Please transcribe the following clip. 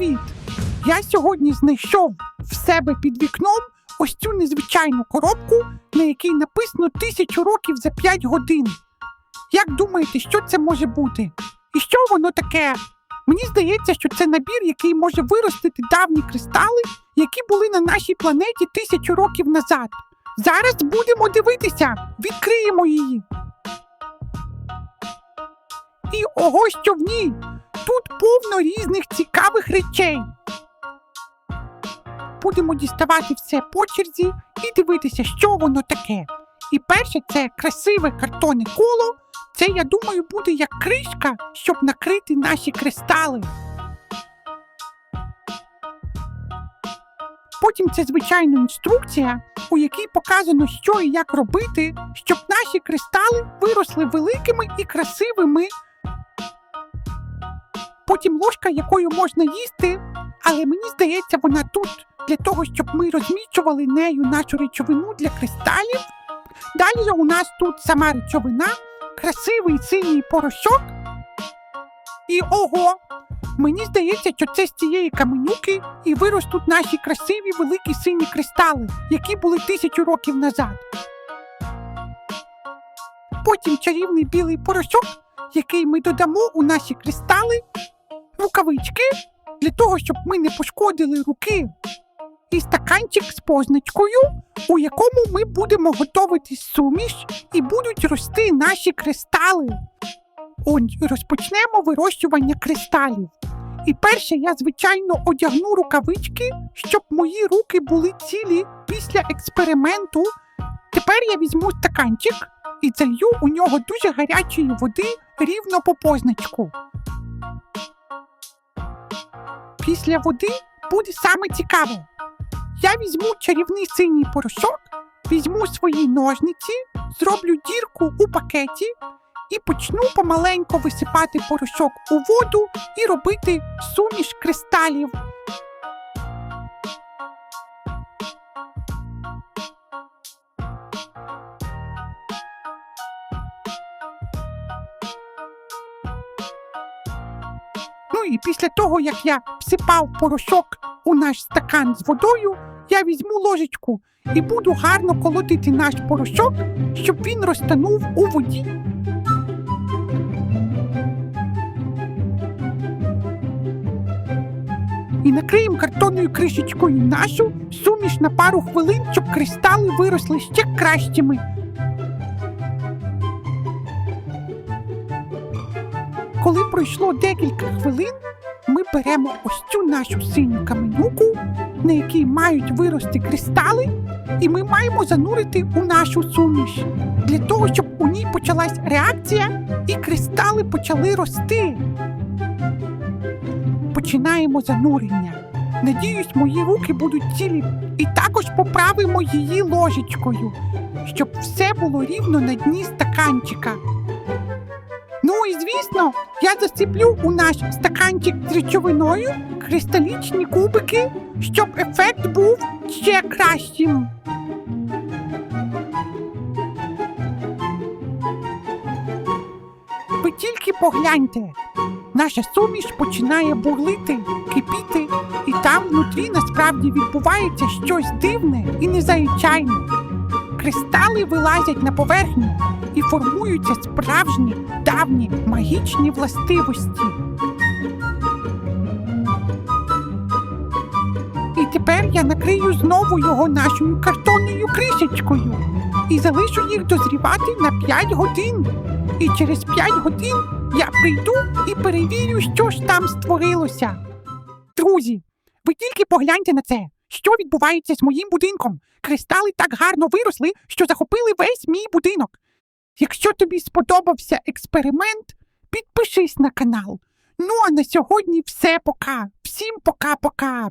Привіт! Я сьогодні знайшов в себе під вікном ось цю незвичайну коробку, на якій написано тисячу років за 5 годин. Як думаєте, що це може бути? І що воно таке? Мені здається, що це набір, який може виростити давні кристали, які були на нашій планеті тисячу років назад. Зараз будемо дивитися, відкриємо її. І ого, що в ній! Тут повно різних цікавих речей. Будемо діставати все по черзі і дивитися, що воно таке. І перше це красиве картонне коло. Це, я думаю, буде як кришка, щоб накрити наші кристали. Потім це звичайна інструкція, у якій показано, що і як робити, щоб наші кристали виросли великими і красивими потім ложка, якою можна їсти, але мені здається, вона тут для того, щоб ми розмічували нею нашу речовину для кристалів. Далі у нас тут сама речовина, красивий синій порошок. І ого! Мені здається, що це з цієї каменюки і виростуть наші красиві великі сині кристали, які були тисячу років назад. Потім чарівний білий порошок, який ми додамо у наші кристали, рукавички для того, щоб ми не пошкодили руки, і стаканчик з позначкою, у якому ми будемо готувати суміш і будуть рости наші кристали. Отже, розпочнемо вирощування кристалів. І перше я, звичайно, одягну рукавички, щоб мої руки були цілі після експерименту. Тепер я візьму стаканчик і залью у нього дуже гарячої води рівно по позначку. Після води буде саме цікаво. Я візьму чарівний синій порошок, візьму свої ножниці, зроблю дірку у пакеті і почну помаленько висипати порошок у воду і робити суміш кристалів. Ну і після того, як я всипав порошок у наш стакан з водою, я візьму ложечку і буду гарно колотити наш порошок, щоб він розтанув у воді. І накриємо картонною кришечкою нашу суміш на пару хвилин, щоб кристали виросли ще кращими. Коли пройшло декілька хвилин, ми беремо ось цю нашу синю каменюку, на якій мають вирости кристали, і ми маємо занурити у нашу суміш для того, щоб у ній почалась реакція і кристали почали рости. Починаємо занурення. Надіюсь, мої руки будуть цілі, і також поправимо її ложечкою, щоб все було рівно на дні стаканчика. Ну і звісно, я засиплю у наш стаканчик з речовиною кристалічні кубики, щоб ефект був ще кращим. Ви тільки погляньте, наша суміш починає бурлити, кипіти, і там внутрі насправді відбувається щось дивне і незвичайне. Кристали вилазять на поверхню і формуються справжні давні магічні властивості. І тепер я накрию знову його нашою картонною кришечкою і залишу їх дозрівати на 5 годин. І через 5 годин я прийду і перевірю, що ж там створилося. Друзі, ви тільки погляньте на це. Що відбувається з моїм будинком? Кристали так гарно виросли, що захопили весь мій будинок. Якщо тобі сподобався експеримент, підпишись на канал. Ну а на сьогодні все пока. Всім пока-пока.